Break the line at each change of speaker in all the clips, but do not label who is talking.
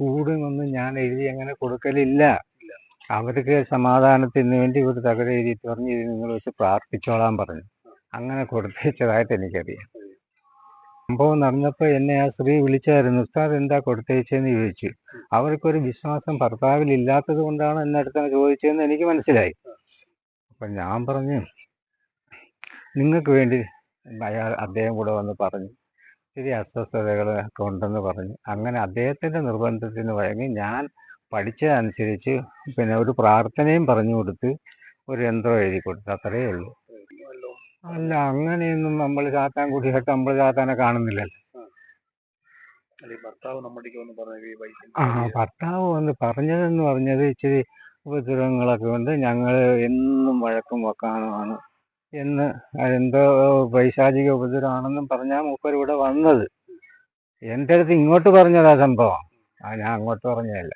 കൂടുമെന്ന് ഞാൻ എഴുതി അങ്ങനെ കൊടുക്കലില്ല. അവർക്ക് സമാധാനത്തിന് വേണ്ടി ഒരു തകര എഴുതിയിട്ട് പറഞ്ഞ് ഇത് നിങ്ങൾ വെച്ച് പ്രാർത്ഥിച്ചോളാൻ പറഞ്ഞു. അങ്ങനെ കൊടുത്തയച്ചതായിട്ട് എനിക്കറിയാം. സംഭവം നടന്നപ്പോൾ എന്നെ ആ സ്ത്രീ വിളിച്ചായിരുന്നു ഉസ്താദ് എന്താ കൊടുത്തയച്ചെന്ന് ചോദിച്ചു. അവർക്കൊരു വിശ്വാസം ഭർത്താവിൽ ഇല്ലാത്തത് കൊണ്ടാണ് എന്നെ അടുത്താണ് ചോദിച്ചതെന്ന് എനിക്ക് മനസ്സിലായി. അപ്പം ഞാൻ പറഞ്ഞു നിങ്ങൾക്ക് വേണ്ടി അയാൾ അദ്ദേഹം കൂടെ വന്ന് പറഞ്ഞു. ഇത്തിരി അസ്വസ്ഥതകളൊക്കെ ഉണ്ടെന്ന് പറഞ്ഞു. അങ്ങനെ അദ്ദേഹത്തിന്റെ നിർബന്ധത്തിന് വഴങ്ങി ഞാൻ പഠിച്ചതനുസരിച്ച് പിന്നെ ഒരു പ്രാർത്ഥനയും പറഞ്ഞു കൊടുത്ത് ഒരു യന്ത്രം എഴുതി കൊടുത്തു. അത്രയേ ഉള്ളൂ. അല്ല അങ്ങനെയൊന്നും നമ്മൾ ചാത്താൻ കുടിയായിട്ട് നമ്മൾ ചാത്താനെ കാണുന്നില്ലല്ലോ. ആ ഭർത്താവ് വന്ന് പറഞ്ഞതെന്ന് പറഞ്ഞത് ഇച്ചിരി ഉപദ്രവങ്ങളൊക്കെ ഉണ്ട്. ഞങ്ങൾ എന്നും വഴക്കും വക്കാനുമാണ്. എന്ന് എന്തോ പൈശാചിക ഉപദ്രവമാണെന്നും പറഞ്ഞാൽ മൂപ്പർ ഇവിടെ വന്നത്. എന്റെ അടുത്ത് ഇങ്ങോട്ട് പറഞ്ഞതാ സംഭവം. ആ ഞാൻ അങ്ങോട്ട് പറഞ്ഞതല്ല.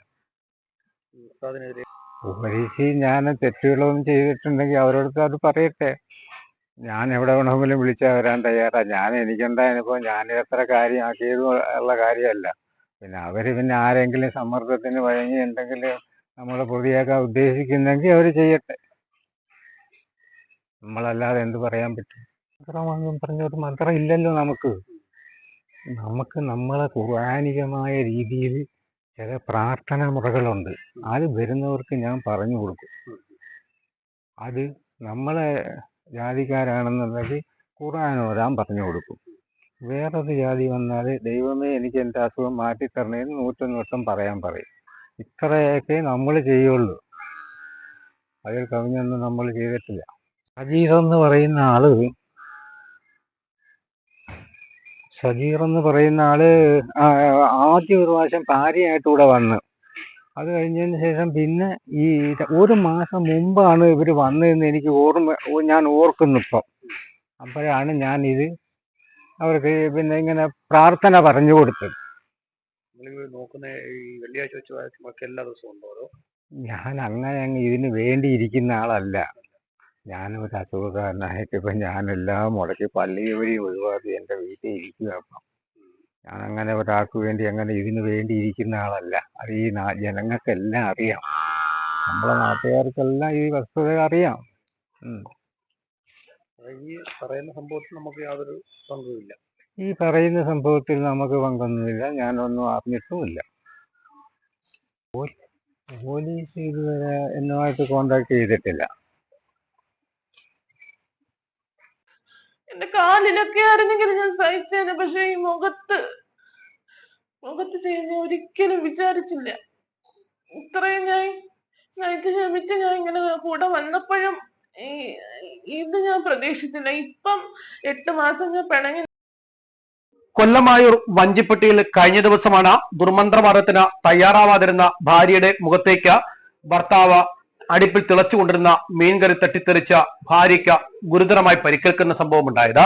ഉപരിശി
ഉപദേശി ഞാൻ തെറ്റുകളൊന്നും ചെയ്തിട്ടുണ്ടെങ്കിൽ അവരോടത്ത് അത് പറയട്ടെ. ഞാൻ എവിടെ വേണമെങ്കിലും വിളിച്ചാൽ വരാൻ തയ്യാറാ. ഞാൻ എനിക്കുണ്ടായ അനുഭവം? ഞാൻ എത്ര കാര്യമാക്കിയത് ഉള്ള കാര്യമല്ല. പിന്നെ അവർ പിന്നെ ആരെങ്കിലും സമ്മർദ്ദത്തിന് വഴങ്ങി എന്തെങ്കിലും നമ്മളെ പൊതിയാക്കാൻ ഉദ്ദേശിക്കുന്നെങ്കിൽ അവർ ചെയ്യട്ടെ. നമ്മളല്ലാതെ എന്ത് പറയാൻ പറ്റും? മന്ത്രമാണെന്നും പറഞ്ഞ ഒരു മന്ത്രം ഇല്ലല്ലോ നമുക്ക്. നമുക്ക് നമ്മളെ ഖുർആാനികമായ രീതിയിൽ ചില പ്രാർത്ഥനാ മുറകളുണ്ട്. അത് വരുന്നവർക്ക് ഞാൻ പറഞ്ഞു കൊടുക്കും. അത് നമ്മളെ ജാതിക്കാരാണെന്നുണ്ടെങ്കിൽ ഖുർആൻ ഓരാൻ പറഞ്ഞു കൊടുക്കും. വേറൊരു ജാതി വന്നാൽ ദൈവമേ എനിക്ക് എന്റെ അസുഖം മാറ്റിത്തരണേന്ന് നൂറ്റൊന്ന് വട്ടം പറയാൻ പറയും. ഇത്രയൊക്കെ നമ്മൾ ചെയ്യുള്ളൂ. അതിൽ കവിഞ്ഞൊന്നും നമ്മൾ ചെയ്തിട്ടില്ല. സജീർ എന്ന് പറയുന്ന ആൾ സജീർ എന്ന് പറയുന്ന ആൾ ആദ്യം ഒരു പ്രാവശ്യം ഭാര്യയായിട്ട് ഇവിടെ വന്ന്. അത് കഴിഞ്ഞതിന് ശേഷം പിന്നെ ഈ ഒരു മാസം മുമ്പാണ് ഇവർ വന്നതെന്ന് എനിക്ക് ഓർമ്മ ഞാൻ ഓർക്കുന്നു ഇപ്പം. അപ്പോഴാണ് ഞാൻ ഇത് അവർക്ക് പിന്നെ ഇങ്ങനെ പ്രാർത്ഥന പറഞ്ഞു കൊടുത്തത്.
നോക്കുന്ന വെള്ളിയാഴ്ച എല്ലാ ദിവസവും
ഞാൻ അങ്ങനെ അങ്ങ് ഇതിന് വേണ്ടിയിരിക്കുന്ന ആളല്ല. ഞാനൊരു അസുഖക്കാരനായിട്ട് ഇപ്പം ഞാനെല്ലാം മുടക്കി പള്ളി വഴി ഒഴിവാക്കി എന്റെ വീട്ടിൽ ഇരിക്കുക അപ്പം ഞാൻ അങ്ങനെ ഒരാൾക്ക് വേണ്ടി അങ്ങനെ ഇതിനു വേണ്ടി ഇരിക്കുന്ന ആളല്ല. അത് ഈ ജനങ്ങൾക്കെല്ലാം അറിയാം. നമ്മളെ നാട്ടുകാർക്കെല്ലാം ഈ വസ്തുത അറിയാം.
ഈ പറയുന്ന സംഭവത്തിൽ നമുക്ക് യാതൊരു പങ്കുമില്ല.
ഈ പറയുന്ന സംഭവത്തിൽ നമുക്ക് പങ്കൊന്നുമില്ല. ഞാനൊന്നും അറിഞ്ഞിട്ടുമില്ല. പോലീസ് ഇതുവരെ എന്നുമായിട്ട് കോണ്ടാക്ട് ചെയ്തിട്ടില്ല.
എന്റെ കാലിലൊക്കെ ആയിരുന്നെങ്കിൽ ഞാൻ സഹിച്ചേനെ പക്ഷെ ഈ മുഖത്ത് മുഖത്ത് ചെയ്യുന്ന ഒരിക്കലും വിചാരിച്ചില്ല. ഇത്രയും ഞാൻ ഞാൻ ശ്രമിച്ച് ഞാൻ ഇങ്ങനെ കൂടെ വന്നപ്പോഴും ഈ ഇത് ഞാൻ പ്രതീക്ഷിച്ചില്ല. ഇപ്പം എട്ട് മാസം ഞാൻ പിണങ്ങി
കൊല്ലമായൂർ വഞ്ചിപ്പെട്ടിയിൽ കഴിഞ്ഞ ദിവസമാണ് ദുർമന്ത്രവാദത്തിന് തയ്യാറാവാതിരുന്ന ഭാര്യയുടെ മുഖത്തേക്ക് ഭർത്താവ് അടുപ്പിൽ തിളച്ചുകൊണ്ടിരുന്ന മീൻകറി തട്ടിത്തെറിച്ച ഭാര്യയ്ക്ക് ഗുരുതരമായി പരിക്കേൽക്കുന്ന സംഭവം ഉണ്ടായത്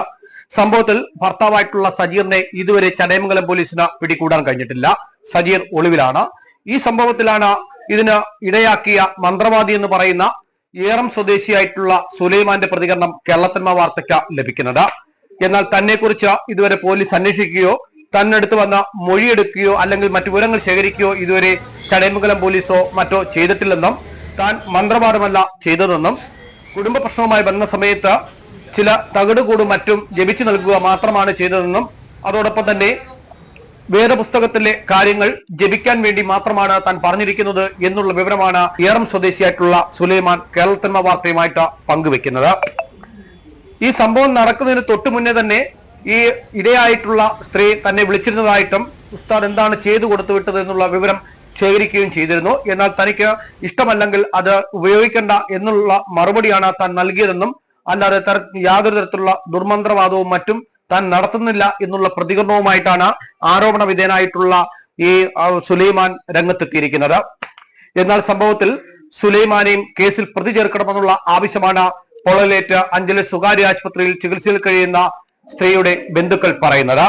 സംഭവത്തിൽ ഭർത്താവായിട്ടുള്ള സജീറിനെ ഇതുവരെ ചടയമംഗലം പോലീസിന് പിടികൂടാൻ കഴിഞ്ഞിട്ടില്ല. സജീർ ഒളിവിലാണ്. ഈ സംഭവത്തിലാണ് ഇതിന് ഇടയാക്കിയ മന്ത്രവാദി എന്ന് പറയുന്ന ഏറം സ്വദേശിയായിട്ടുള്ള സുലൈമാന്റെ പ്രതികരണം കേരളത്തിന്മ വാർത്തയ്ക്ക് ലഭിക്കുന്നത്. എന്നാൽ തന്നെക്കുറിച്ച് ഇതുവരെ പോലീസ് അന്വേഷിക്കുകയോ തന്നെടുത്ത് വന്ന മൊഴിയെടുക്കുകയോ അല്ലെങ്കിൽ മറ്റു വിവരങ്ങൾ ശേഖരിക്കുകയോ ഇതുവരെ ചടയമംഗലം പോലീസോ മറ്റോ ചെയ്തിട്ടില്ലെന്നും താൻ മന്ത്രവാദമല്ല ചെയ്തതെന്നും കുടുംബ പ്രശ്നവുമായി വന്ന സമയത്ത് ചില തകിടുകൂടും മറ്റും ജപിച്ചു നൽകുക മാത്രമാണ് ചെയ്തതെന്നും അതോടൊപ്പം തന്നെ വേദപുസ്തകത്തിലെ കാര്യങ്ങൾ ജപിക്കാൻ വേണ്ടി മാത്രമാണ് താൻ പറഞ്ഞിരിക്കുന്നത് എന്നുള്ള വിവരമാണ് ഏറം സ്വദേശിയായിട്ടുള്ള സുലൈമാൻ കേരളത്തിന്മ വാർത്തയുമായിട്ട് പങ്കുവെക്കുന്നത് ഈ സംഭവം നടക്കുന്നതിന് തൊട്ടു മുന്നേ തന്നെ ഈ ഇടയായിട്ടുള്ള സ്ത്രീ തന്നെ വിളിച്ചിരുന്നതായിട്ടും ഉസ്താദ് എന്താണ് ചെയ്തു കൊടുത്തു വിട്ടത് എന്നുള്ള വിവരം ശേഖരിക്കുകയും ചെയ്തിരുന്നു. എന്നാൽ തനിക്ക് ഇഷ്ടമല്ലെങ്കിൽ അത് ഉപയോഗിക്കേണ്ട എന്നുള്ള മറുപടിയാണ് താൻ നൽകിയതെന്നും അല്ലാതെ തര യാതൊരു തരത്തിലുള്ള ദുർമന്ത്രവാദവും മറ്റും താൻ നടത്തുന്നില്ല എന്നുള്ള പ്രതികരണവുമായിട്ടാണ് ആരോപണ വിധേയനായിട്ടുള്ള ഈ സുലൈമാൻ രംഗത്തെത്തിയിരിക്കുന്നത്. എന്നാൽ സംഭവത്തിൽ സുലൈമാനെയും കേസിൽ പ്രതി ചേർക്കണമെന്നുള്ള ആവശ്യമാണ് പൊള്ളലേറ്റ് അഞ്ചലി സ്വകാര്യ ആശുപത്രിയിൽ ചികിത്സയിൽ കഴിയുന്ന സ്ത്രീയുടെ ബന്ധുക്കൾ പറയുന്നത്.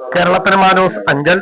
കേരളത്തിന് മാനൂസ് അഞ്ചൽ.